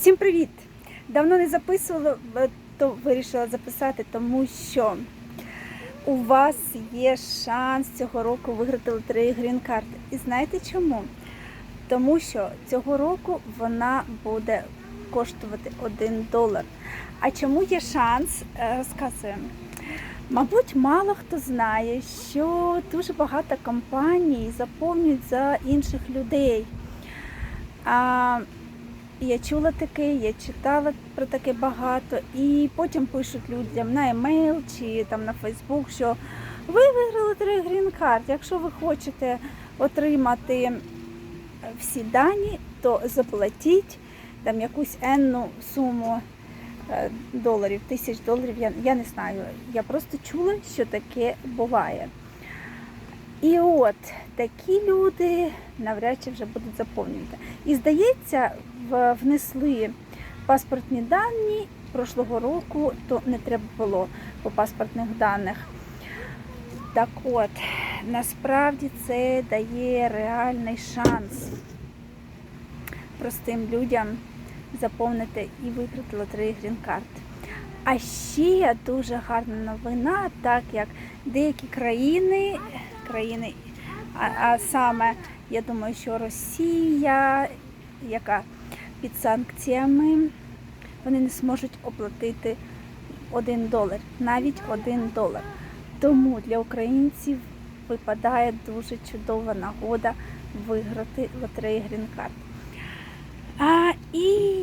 Всім привіт! Давно не записувала, е, то вирішила записати, тому що у вас є шанс цього року виграти лотерею Green Card. І знаєте чому? Тому що цього року вона буде коштувати 1 долар. А чому є шанс? Е, Розказуємо. Мабуть, мало хто знає, що дуже багато компаній заповнюють за інших людей. Я чула таке, я читала про таке багато, і потім пишуть людям на емейл чи там на Фейсбук, що ви виграли три грін-карт. Якщо ви хочете отримати всі дані, то заплатіть там якусь енну суму е, доларів, тисяч доларів. Я, я не знаю. Я просто чула, що таке буває. І от такі люди навряд чи вже будуть заповнювати. І здається, внесли паспортні дані прошлого року, то не треба було по паспортних даних. Так от, насправді це дає реальний шанс простим людям заповнити і виграти лотерею Грін-карт. А ще дуже гарна новина, так як деякі країни, країни, а, а саме, я думаю, що Росія, яка під санкціями, вони не зможуть оплатити один долар, навіть один долар. Тому для українців випадає дуже чудова нагода виграти лотерею Грін-карт. А, і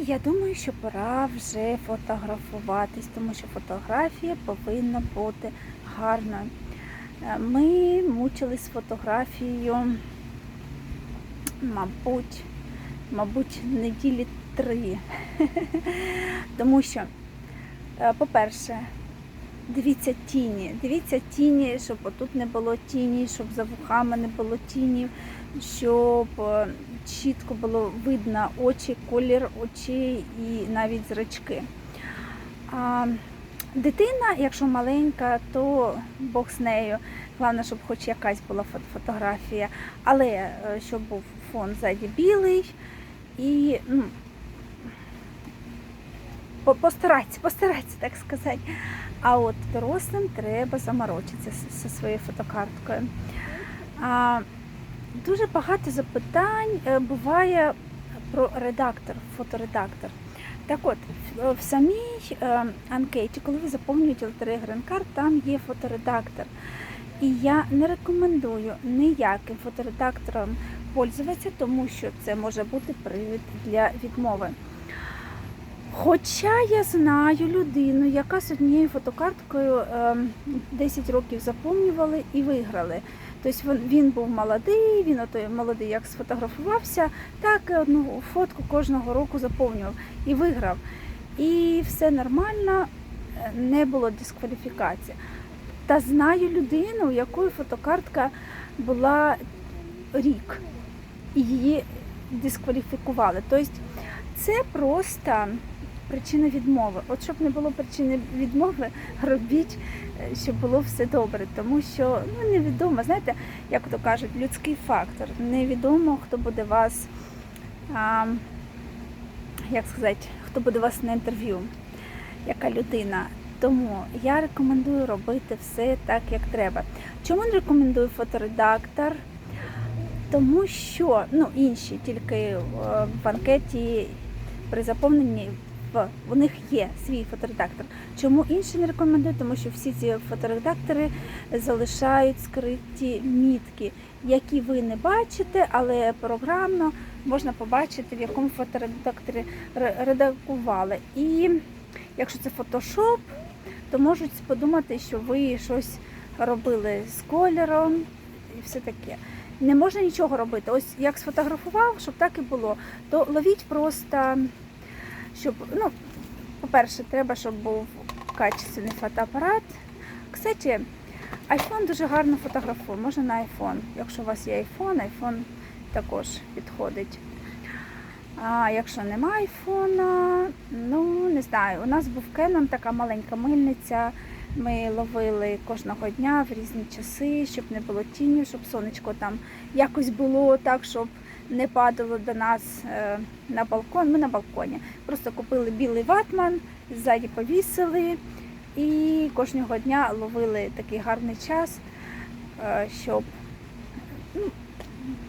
я думаю, що пора вже фотографуватись, тому що фотографія повинна бути гарною. Е, Ми мучились з фотографією, мабуть, мабуть, неділі три. Тому що, е, по-перше, дивіться тіні, дивіться тіні, щоб отут не було тіні, щоб за вухами не було тіні, щоб е, чітко було видно очі, колір очей і навіть зрачки. А, дитина, якщо маленька, то Бог з нею. Головне, щоб хоч якась була фото- фотографія, але е, щоб був фон ззаді білий і ну, постарайтеся, постарайтеся, так сказати. А от дорослим треба заморочитися зі своєю фотокарткою. А, дуже багато запитань е, буває про редактор, фоторедактор. Так от, в- самій е, анкеті, коли ви заповнюєте лотерею Грин-карт, там є фоторедактор. І я не рекомендую ніяким фоторедактором пользуватися, тому що це може бути привід для відмови. Хоча я знаю людину, яка з однією фотокарткою ем, 10 років заповнювали і виграли. Тобто він, був молодий, він ото молодий як сфотографувався, так одну фотку кожного року заповнював і виграв. І все нормально, не було дискваліфікації. Та знаю людину, у якої фотокартка була рік, її дискваліфікували. Тобто це просто причина відмови. От щоб не було причини відмови, робіть, е, щоб було все добре. Тому що ну, невідомо, знаєте, як то кажуть, людський фактор. Невідомо, хто буде вас, а, як сказати, хто буде вас на інтерв'ю, яка людина. Тому я рекомендую робити все так, як треба. Чому не рекомендую фоторедактор? Тому що ну, інші тільки е, в анкеті при заповненні в, них є свій фоторедактор. Чому інші не рекомендую? Тому що всі ці фоторедактори залишають скриті мітки, які ви не бачите, але програмно можна побачити, в якому фоторедакторі ре- редагували. І якщо це фотошоп, то можуть подумати, що ви щось робили з кольором і все таке. Не можна нічого робити. Ось як сфотографував, щоб так і було, то ловіть просто, щоб, ну, по-перше, треба, щоб був качественний фотоапарат. Кстати, iPhone дуже гарно фотографує, можна на iPhone. Якщо у вас є iPhone, iPhone також підходить. А якщо нема айфона, ну не знаю. У нас був Canon, така маленька мильниця. Ми ловили кожного дня в різні часи, щоб не було тіні, щоб сонечко там якось було так, щоб не падало до нас е, на балкон. Ми на балконі. Просто купили білий ватман, ззаді повісили і кожного дня ловили такий гарний час, е, щоб ну,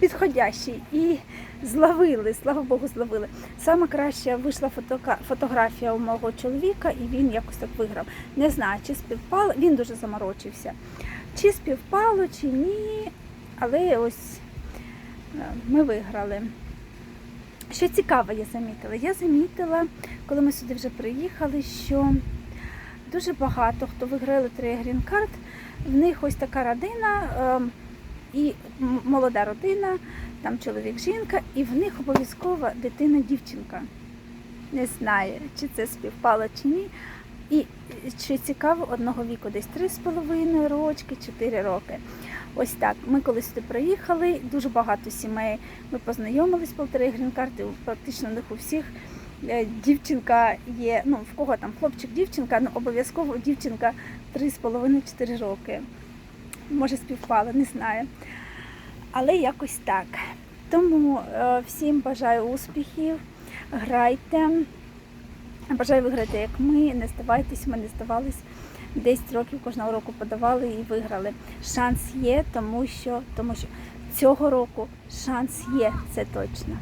підходящий. І зловили, слава Богу, зловили. Саме краще вийшла фотографія у мого чоловіка, і він якось так виграв. Не знаю, чи співпало, він дуже заморочився. Чи співпало, чи ні, але ось е, ми виграли. Що цікаво, я замітила. Я замітила, коли ми сюди вже приїхали, що дуже багато хто лотерею Green Card, в них ось така родина ем, і молода родина, там чоловік, жінка, і в них обов'язково дитина-дівчинка. Не знаю, чи це співпало чи ні. І що цікаво, одного віку десь 3,5 рочки, 4 роки. Ось так. Ми коли сюди приїхали, дуже багато сімей. Ми познайомились по лотереї грін-карти. Практично в них у всіх е, дівчинка є. Ну, в кого там хлопчик, дівчинка, ну обов'язково дівчинка 3,5-4 роки. Може, співпало, не знаю. Але якось так. Тому е, всім бажаю успіхів, грайте. Бажаю виграти, як ми. Не здавайтесь, ми не здавались. 10 років кожного року подавали і виграли. Шанс є, тому що, тому що цього року шанс є, це точно.